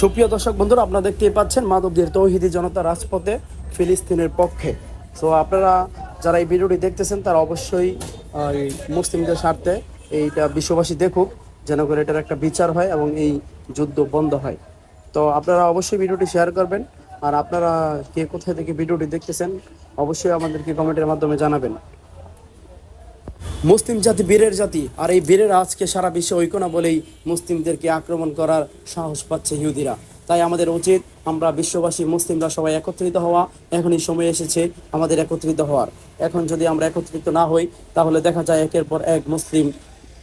সুপ্রিয় দর্শক বন্ধুরা, আপনারা দেখতেই পাচ্ছেন মানবদের তৌহিদি জনতা রাজপথে ফিলিস্তিনের পক্ষে। সো আপনারা যারা এই ভিডিওটি দেখতেছেন, তারা অবশ্যই মুসলিমদের স্বার্থে এইটা বিশ্ববাসী দেখুক, যেন করে এটার একটা বিচার হয় এবং এই যুদ্ধ বন্ধ হয়। তো আপনারা অবশ্যই ভিডিওটি শেয়ার করবেন, আর আপনারা কে কোথায় থেকে ভিডিওটি দেখতেছেন, অবশ্যই আমাদেরকে কমেন্টের মাধ্যমে জানাবেন। মুসলিম জাতি বীরের জাতি, আর এই বীরের আজকে সারা বিশ্বে ঐক্য না বলেই মুসলিমদেরকে আক্রমণ করার সাহস পাচ্ছে ইহুদিরা। তাই আমাদের উচিত আমরা বিশ্ববাসী মুসলিমরা সবাই একত্রিত হওয়া। এখনই সময় এসেছে আমাদের একত্রিত হওয়ার। এখন যদি আমরা একত্রিত না হই, তাহলে দেখা যায় একের পর এক মুসলিম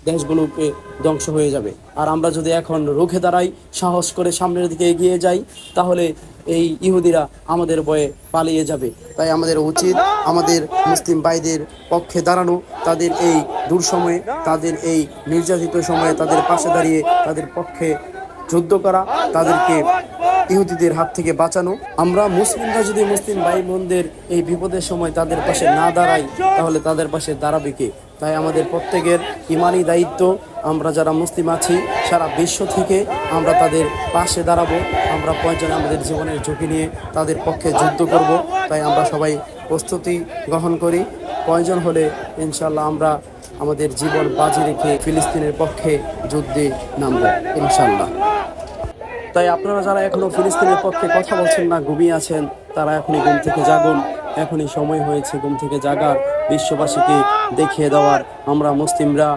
দেশগুলোকে ধ্বংস হয়ে যাবে। আর আমরা যদি এখন রুখে দাঁড়াই, সাহস করে সামনের দিকে এগিয়ে যাই, তাহলে এই ইহুদিরা আমাদের বয়ে পালিয়ে যাবে। তাই আমাদের উচিত আমাদের মুসলিম ভাইদের পক্ষে দাঁড়ানো, তাদের এই দূর সময়ে, তাদের এই নির্যাতিত সময়ে তাদের পাশে দাঁড়িয়ে তাদের পক্ষে যুদ্ধ করা, তাদেরকে ইহুদিদের হাত থেকে বাঁচানো। আমরা মুসলিমরা যদি মুসলিম ভাই বোনদের এই বিপদের সময় তাদের পাশে না দাঁড়াই, তাহলে তাদের পাশে দাঁড়াবে কে? তাই আমাদের প্রত্যেকের ইমানি দায়িত্ব। আমরা যারা মুসলিম আছি, সারা বিশ্ব থেকে আমরা তাদের পাশে দাঁড়াবো। আমরা প্রয়োজনে আমাদের জীবনের ঝুঁকি নিয়ে তাদের পক্ষে যুদ্ধ করব। তাই আমরা সবাই প্রস্তুতি গ্রহণ করি। প্রয়োজন হলে ইনশাল্লাহ আমরা আমাদের জীবন বাজি রেখে ফিলিস্তিনের পক্ষে যুদ্ধে নামব ইনশাল্লাহ তাই আপনারা যারা এখনও ফিলিস্তিনের পক্ষে কথা বলছেন না, ঘুমিয়ে আছেন, তারা এখনই ঘুম থেকে জাগুন। এখনই সময় হয়েছে ঘুম থেকে জাগার, বিশ্ববাসীকে দেখিয়ে দেওয়ার। আমরা মুসলিমরা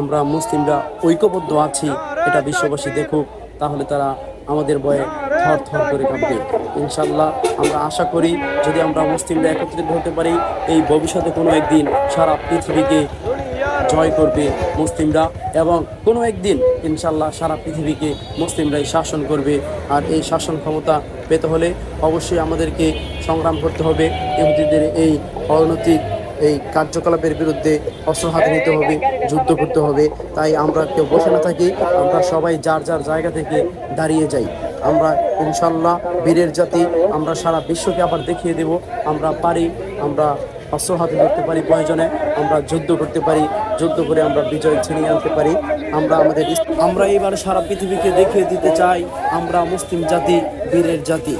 আমরা মুসলিমরা ঐক্যবদ্ধ আছি, এটা বিশ্ববাসী দেখুক, তাহলে তারা আমাদের বয়ে থর থর করে কাঁপবে। ইনশাল্লাহ আমরা আশা করি, যদি আমরা মুসলিমরা একত্রিত হতে পারি, এই ভবিষ্যতে কোনো একদিন সারা পৃথিবীকে জয় করবে মুসলিমরা এবং কোনো একদিন, ইনশাল্লাহ, সারা পৃথিবীকে মুসলিমরাই শাসন করবে। আর এই শাসন ক্ষমতা পেতে হলে অবশ্যই আমাদেরকে সংগ্রাম করতে হবে। ইহুদিদের এই অনৈতিক এই কার্যকলাপের বিরুদ্ধে অস্ত্র হাতে নিতে হবে, যুদ্ধ করতে হবে। তাই আমরা কেউ বসে না থাকি, আমরা সবাই যার যার জায়গা থেকে দাঁড়িয়ে যাই। আমরা, ইনশাল্লাহ, বীরের জাতি, আমরা সারা বিশ্বকে আবার দেখিয়ে দেব। আমরা পারি, আমরা অস্ত্র হাতে ধরতে পারি প্রয়োজনে, আমরা যুদ্ধ করতে পারি, যুদ্ধ করে আমরা বিজয় ছিনিয়ে আনতে পারি। আমরা আমাদের আমরা এবার সারা পৃথিবীকে দেখিয়ে দিতে চাই, আমরা মুসলিম জাতি, বীরের জাতি।